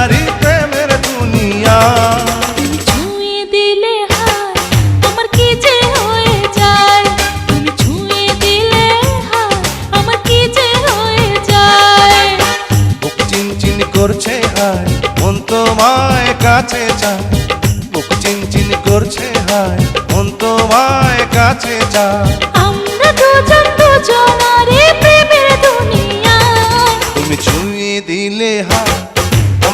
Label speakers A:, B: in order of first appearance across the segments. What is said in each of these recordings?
A: নারী প্রেমের দুনিয়া। দিলে হায় আমার কি যে হয়ে যায়? দিলে আমার কি যে হয়ে যায়? বুক করছে হায় মন তোমায় কাছে
B: যায়। বুক চিনচিন করছে হায়
A: মন তোমায় কাছে যায়।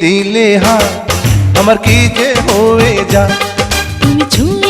A: দিলে হা আমার কি যে হয়ে
B: যা তুমি ছুঁয়ে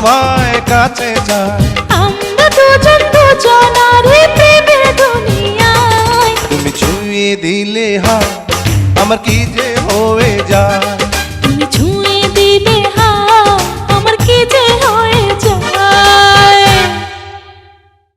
B: তোমায় কাছে
A: যায়।
B: আমরা দুজন দুজনারে প্রেমের দুনিয়ায়।
A: তুমি ছুঁয়ে দিলে হা আমার কি